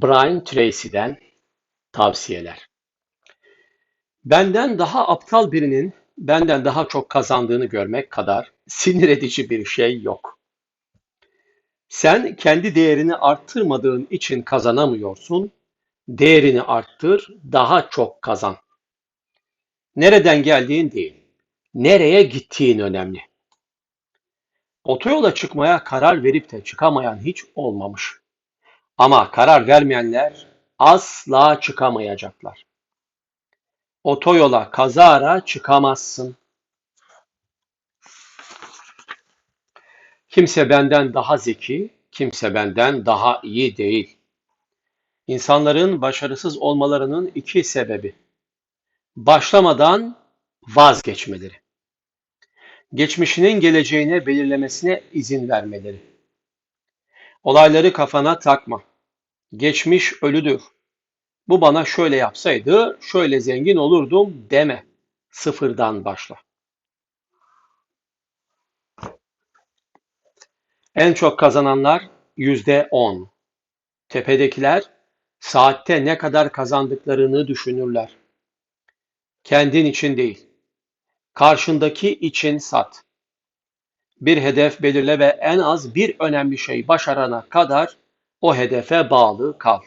Brian Tracy'den tavsiyeler. Benden daha aptal birinin benden daha çok kazandığını görmek kadar sinir edici bir şey yok. Sen kendi değerini arttırmadığın için kazanamıyorsun. Değerini arttır, daha çok kazan. Nereden geldiğin değil, nereye gittiğin önemli. Otoyola çıkmaya karar verip de çıkamayan hiç olmamış. Ama karar vermeyenler asla çıkamayacaklar. Otoyola kazara çıkamazsın. Kimse benden daha zeki, kimse benden daha iyi değil. İnsanların başarısız olmalarının iki sebebi. Başlamadan vazgeçmeleri. Geçmişinin geleceğine belirlemesine izin vermeleri. Olayları kafana takma. Geçmiş ölüdür. Bu bana şöyle yapsaydı, şöyle zengin olurdum deme. Sıfırdan başla. En çok kazananlar yüzde on. Tepedekiler saatte ne kadar kazandıklarını düşünürler. Kendin için değil, karşındaki için sat. Bir hedef belirle ve en az bir önemli şey başarana kadar o hedefe bağlı kal.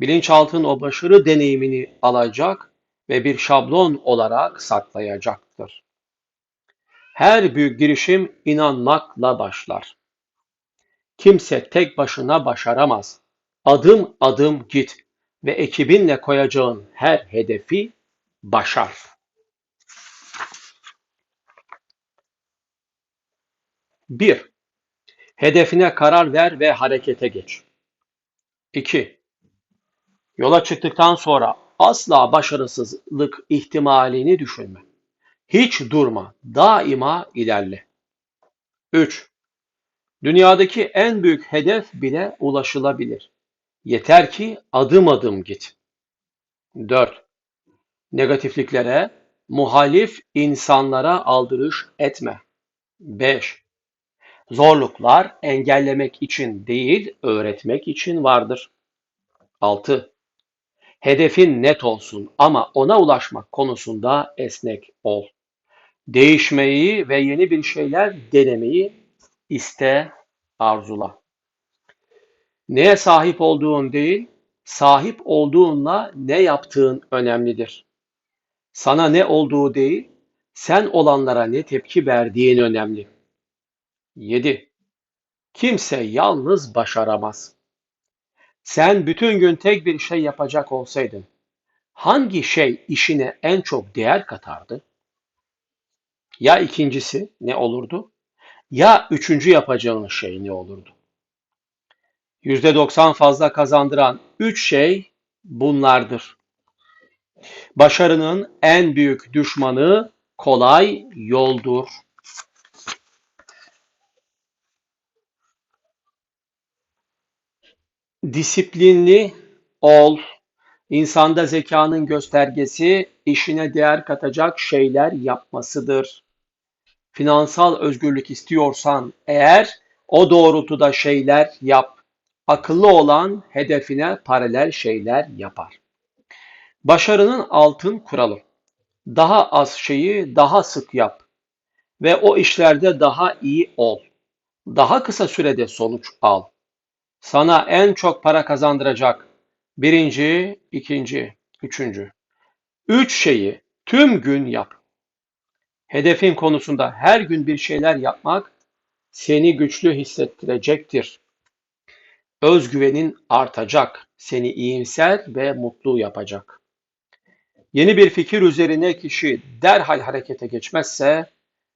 Bilinçaltın o başarı deneyimini alacak ve bir şablon olarak saklayacaktır. Her büyük girişim inanmakla başlar. Kimse tek başına başaramaz. Adım adım git ve ekibinle koyacağın her hedefi başar. Bir, hedefine karar ver ve harekete geç. 2. Yola çıktıktan sonra asla başarısızlık ihtimalini düşünme. Hiç durma, daima ilerle. 3. Dünyadaki en büyük hedef bile ulaşılabilir. Yeter ki adım adım git. 4. Negatifliklere, muhalif insanlara aldırış etme. 5. Zorluklar engellemek için değil, öğretmek için vardır. 6. Hedefin net olsun ama ona ulaşmak konusunda esnek ol. Değişmeyi ve yeni bir şeyler denemeyi iste, arzula. Neye sahip olduğun değil, sahip olduğunla ne yaptığın önemlidir. Sana ne olduğu değil, sen olanlara ne tepki verdiğin önemli. 7. Kimse yalnız başaramaz. Sen bütün gün tek bir şey yapacak olsaydın, hangi şey işine en çok değer katardı? Ya ikincisi ne olurdu? Ya üçüncü yapacağın şey ne olurdu? %90 fazla kazandıran üç şey bunlardır. Başarının en büyük düşmanı kolay yoldur. Disiplinli ol. İnsanda zekanın göstergesi işine değer katacak şeyler yapmasıdır. Finansal özgürlük istiyorsan eğer o doğrultuda şeyler yap. Akıllı olan hedefine paralel şeyler yapar. Başarının altın kuralı. Daha az şeyi daha sık yap ve o işlerde daha iyi ol. Daha kısa sürede sonuç al. Sana en çok para kazandıracak birinci, ikinci, üçüncü. Üç şeyi tüm gün yap. Hedefin konusunda her gün bir şeyler yapmak seni güçlü hissettirecektir. Özgüvenin artacak, seni iyimser ve mutlu yapacak. Yeni bir fikir üzerine kişi derhal harekete geçmezse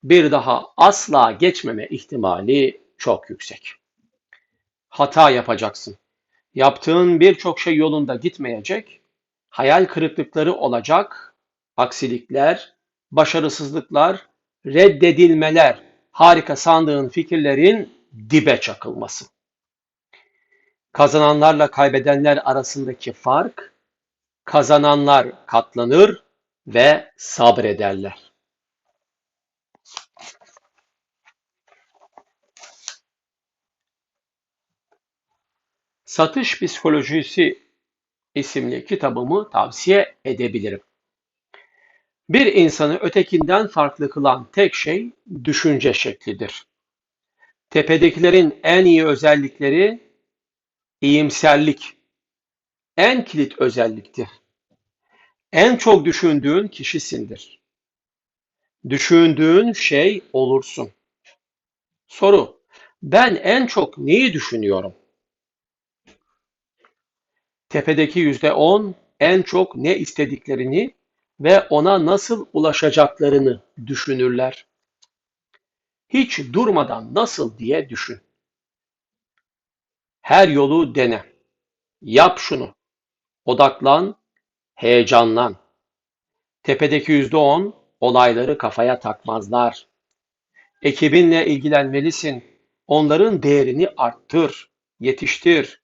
bir daha asla geçmeme ihtimali çok yüksek. Hata yapacaksın. Yaptığın birçok şey yolunda gitmeyecek, hayal kırıklıkları olacak, aksilikler, başarısızlıklar, reddedilmeler, harika sandığın fikirlerin dibe çakılması. Kazananlarla kaybedenler arasındaki fark, kazananlar katlanır ve sabrederler. Satış Psikolojisi isimli kitabımı tavsiye edebilirim. Bir insanı ötekinden farklı kılan tek şey düşünce şeklidir. Tepedekilerin en iyi özellikleri iyimserlik. En kilit özelliktir. En çok düşündüğün kişisindir. Düşündüğün şey olursun. Soru: Ben en çok neyi düşünüyorum? Tepedeki yüzde on en çok ne istediklerini ve ona nasıl ulaşacaklarını düşünürler. Hiç durmadan nasıl diye düşün. Her yolu dene. Yap şunu. Odaklan, heyecanlan. Tepedeki yüzde on olayları kafaya takmazlar. Ekibinle ilgilenmelisin. Onların değerini arttır, yetiştir,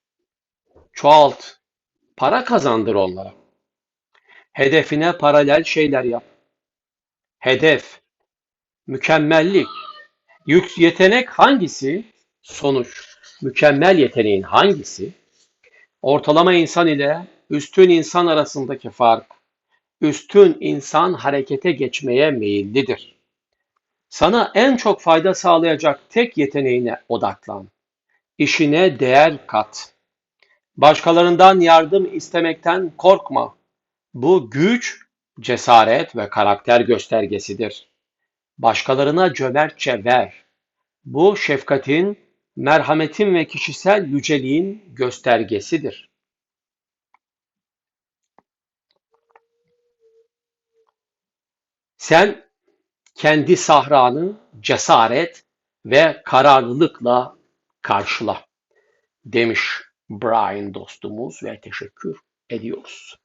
çoğalt, para kazandır onlara. Hedefine paralel şeyler yap. Hedef, mükemmellik, yük yetenek hangisi? Sonuç, mükemmel yeteneğin hangisi? Ortalama insan ile üstün insan arasındaki fark, üstün insan harekete geçmeye meyillidir. Sana en çok fayda sağlayacak tek yeteneğine odaklan. İşine değer kat. Başkalarından yardım istemekten korkma. Bu güç, cesaret ve karakter göstergesidir. Başkalarına cömertçe ver. Bu şefkatin, merhametin ve kişisel yüceliğin göstergesidir. Sen kendi sahranı cesaret ve kararlılıkla karşıla demiş Brian dostumuz ve teşekkür ediyoruz.